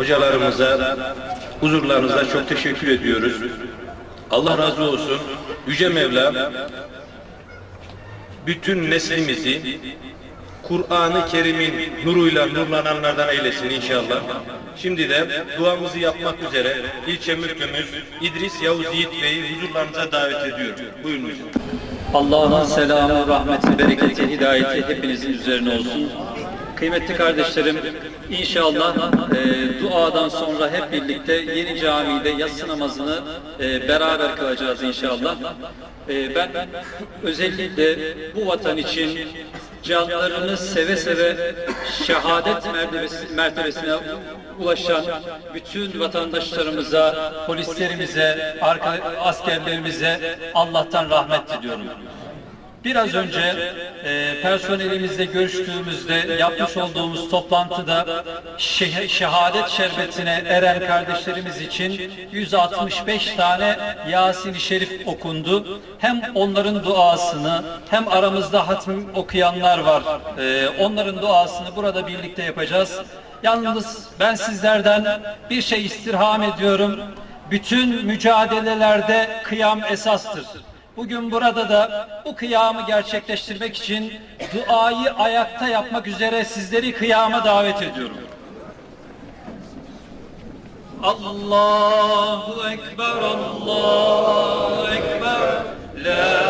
hocalarımıza, huzurlarınıza çok teşekkür ediyoruz. Allah razı olsun. Yüce Mevla bütün neslimizi Kur'an-ı Kerim'in nuruyla nurlananlardan eylesin inşallah. Şimdi de duamızı yapmak üzere ilçe müftümüz İdris Yavuz Yiğit Bey'i huzurlarınıza davet ediyorum. Buyurun. Allah'ın selamı, rahmeti, bereketi, hidayeti hepinizin üzerine olsun. Kıymetli kardeşlerim, inşallah e, duadan sonra hep birlikte yeni camide yatsı namazını e, beraber kılacağız inşallah. E, ben özellikle bu vatan için canlarını seve seve şehadet mertebesi, mertebesine ulaşan bütün vatandaşlarımıza, polislerimize, askerlerimize Allah'tan rahmet diliyorum. Biraz önce e, personelimizle görüştüğümüzde yapmış olduğumuz toplantıda şeh- şehadet şerbetine eren kardeşlerimiz için 165 tane Yasin-i Şerif okundu. Hem onların duasını hem aramızda hatm okuyanlar var. E, onların duasını burada birlikte yapacağız. Yalnız ben sizlerden bir şey istirham ediyorum. Bütün mücadelelerde kıyam esastır. Bugün burada da bu kıyamı gerçekleştirmek için duayı ayakta yapmak üzere sizleri kıyama davet ediyorum. Allahu Ekber, Allahu Ekber, La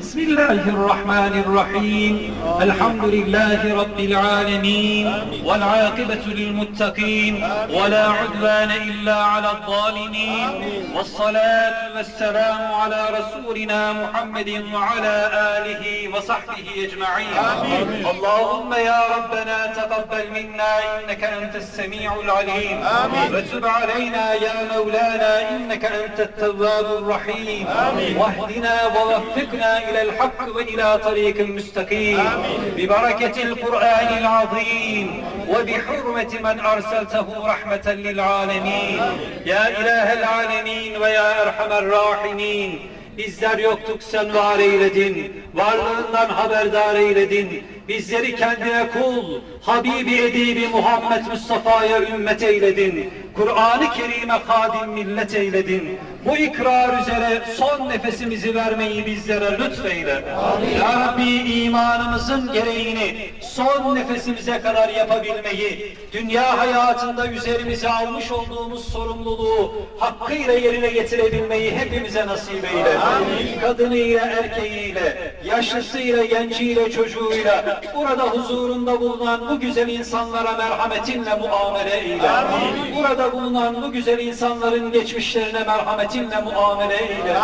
بسم الله الرحمن الرحيم. الحمد لله رب العالمين والعاقبة للمتقين ولا عدوان إلا على الظالمين. والصلاة والسلام على رسولنا محمد وعلى آله وصحبه أجمعين. اللهم يا ربنا تقبل منا إنك أنت السميع العليم. وتب علينا يا مولانا إنك أنت التواب الرحيم. واهدنا ووفقنا إلى الحق وإلى طريق مستقيم ببركة القرآن العظيم وبحرمة من أرسلته رحمة للعالمين يا إله العالمين ويا أرحم الراحمين Bizler yoktuk sen var eyledin. Varlığından haberdar eyledin. Bizleri kendine kul, Habibi Edibi Muhammed Mustafa'ya ümmet eyledin. Kur'an-ı Kerim'e hadim millet eyledin. Bu ikrar üzere son nefesimizi vermeyi bizlere lütfeyle. Ya Rabbi imanımızın gereğini son nefesimize kadar yapabilmeyi, dünya hayatında üzerimize almış olduğumuz sorumluluğu hakkıyla yerine getirebilmeyi hepimize nasip eyle. Kadınıyla, erkeğiyle, yaşlısıyla, genciyle, çocuğuyla burada huzurunda bulunan bu güzel insanlara merhametinle muamele eyle. Burada bulunan bu güzel insanların geçmişlerine merhametinle muamele eyle.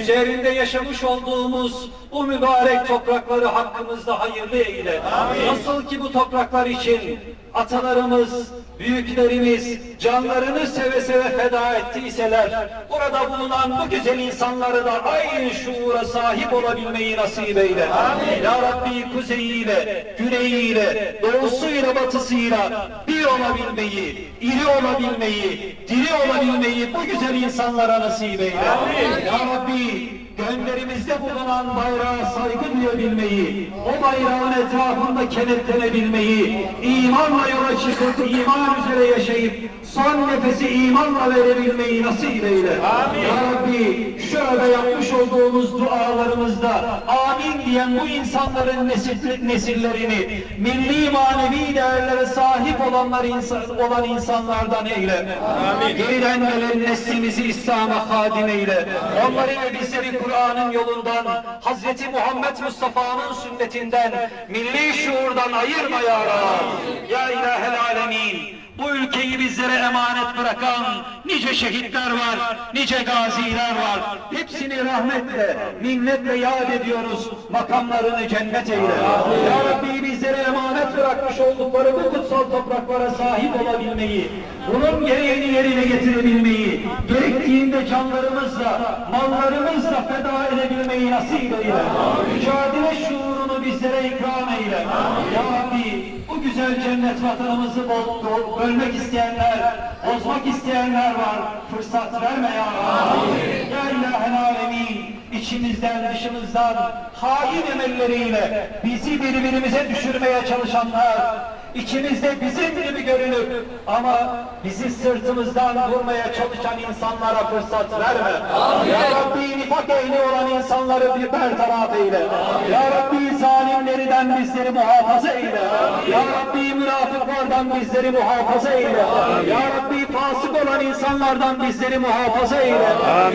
Üzerinde yaşamış olduğumuz bu mübarek toprakları hakkımızda hayırlı eyle. Nasıl ki bu topraklar için atalarımız, büyüklerimiz canlarını seve seve feda ettiyseler, burada bulunan bu güzel insanları da aynı şuura sahip olabilmeyi nasip eyle. Ya Rabbi kuzeyiyle, güneyiyle, doğusuyla, batısıyla bir olabilmeyi, iri olabilmeyi, diri olabilmeyi bu güzel insanlara nasip eyle. Ya Rabbi gönderimizde bulunan bayrağa saygı duyabilmeyi, o bayrağın etrafında kenetlenebilmeyi, imanla yola çıkıp iman üzere yaşayıp son nefesi imanla verebilmeyi nasip eyle. Ya Rabbi şurada yapmış olduğumuz dualarımızda amin diyen bu insanların nesil, nesillerini milli manevi değerlere sahip olanlar insan, olan insanlardan eyle. Geriden gelen neslimizi İslam'a hadim eyle. Onları ve bizleri Kur'an'ın yolundan, Hazreti Muhammed Mustafa'nın sünnetinden, milli şuurdan ayırma ya Rab. Ya ilahel alemin. Bu ülkeyi bizlere emanet bırakan nice şehitler var, nice gaziler var. Hepsini rahmetle, minnetle yad ediyoruz. Makamlarını cennet eyle. Ya Rabbi bizlere emanet bırakmış oldukları bu kutsal topraklara sahip olabilmeyi, bunun gereğini yerine getirebilmeyi, gerektiğinde canlarımızla, mallarımızla feda edebilmeyi nasip eyle. Mücadele şuurunu bizlere ikram eyle. Ya Rabbi bu güzel cennet vatanımızı bol, bölmek isteyenler, bozmak isteyenler var. Fırsat verme ya Rabbi. Ya İlahel Alemin. İçimizden dışımızdan hain emelleriyle bizi birbirimize düşürmeye çalışanlar, içimizde bizim gibi görünüp ama bizi sırtımızdan vurmaya çalışan insanlara fırsat verme. Ya Rabbi nifak ehli olan insanları bir bertaraf eyle. Ya Rabbi zalimlerden bizleri muhafaza eyle. Ya Rabbi münafıklardan bizleri muhafaza eyle. Ya Rabbi fasık olan insanlardan bizleri muhafaza eyle.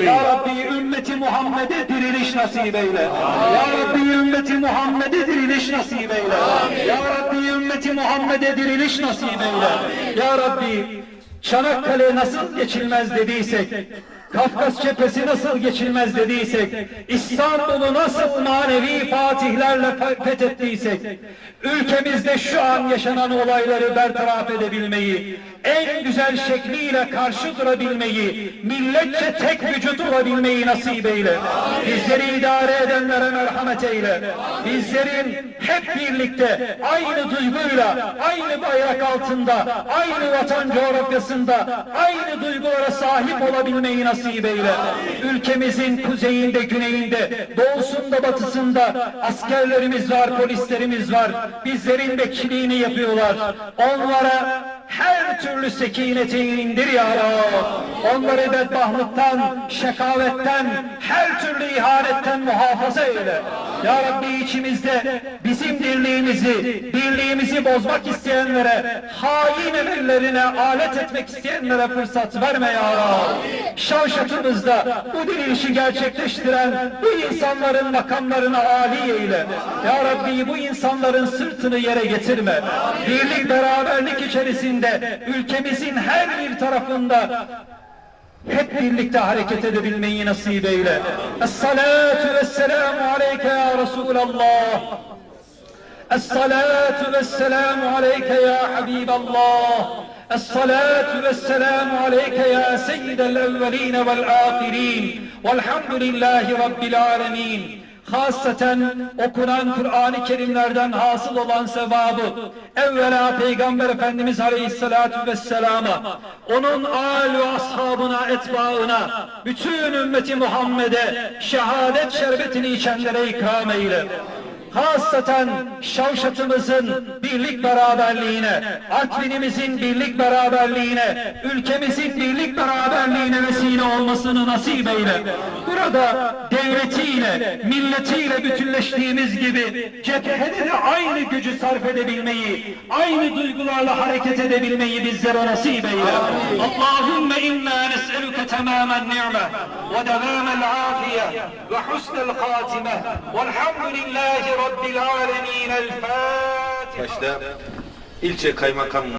Ya Rabbi ümmeti Muhammed'e diriliş nasip eyle. Ya Rabbi ümmeti Muhammed'e diriliş nasip eyle. Ya Rabbi ümmeti Muhammed'e diriliş nasip eyle. Ya Rabbi Çanakkale nasıl geçilmez dediysek, Kafkas cephesi nasıl geçilmez dediysek, İstanbul'u nasıl manevi fatihlerle fe- fethettiysek, ülkemizde şu an yaşanan olayları bertaraf edebilmeyi, en güzel şekliyle karşı durabilmeyi, milletçe tek vücut olabilmeyi nasip eyle. Bizleri idare edenlere merhamet eyle. Bizlerin hep birlikte aynı duyguyla, aynı bayrak altında, aynı vatan coğrafyasında, aynı duygulara sahip olabilmeyi nasip eyle. Ülkemizin kuzeyinde, güneyinde, doğusunda, batısında askerlerimiz var, polislerimiz var. Bizlerin bekçiliğini yapıyorlar. Onlara her türlü sekineti indir ya Rab. Onları bedbahtlıktan, şekavetten, her türlü ihanetten muhafaza eyle. Ya Rabbi içimizde bizim dirliğimizi, birliğimizi bozmak isteyenlere, hain emirlerine alet etmek isteyenlere fırsat verme ya Rab. Şavşatımızda bu dirilişi gerçekleştiren bu insanların makamlarına âli eyle. Ya Rabbi bu insanların sırtını yere getirme. Birlik beraberlik içerisinde ülkemizin her bir tarafında hep birlikte hareket edebilmeyi nasip eyle. Es-salatu vesselamu aleyke ya Resulallah. والسلام عليك يا حبيب الله الصلاة والسلام عليك يا سيد الأولين والآخرين والحمد لله رب العالمين Hasaten okunan Kur'an-ı Kerimlerden hasıl olan sevabı evvela Peygamber Efendimiz Aleyhisselatü Vesselam'a onun âl ve ashabına, etbaına bütün ümmeti Muhammed'e şehadet şerbetini içenlere ikram eyle hasaten Şavşatımızın birlik beraberliğine, Artvin'imizin birlik beraberliğine, ülkemizin birlik beraberliğine vesile olmasını nasip eyle. Burada devletiyle, milletiyle bütünleştiğimiz gibi cephede de aynı gücü sarf edebilmeyi, aynı duygularla hareket edebilmeyi bizlere nasip eyle. Allahümme inna nes'eluke tamamen ni'me ve devamel afiye ve husnel hatime velhamdülillahi rabbil alemin. El Fatiha. Başta ilçe kaymakam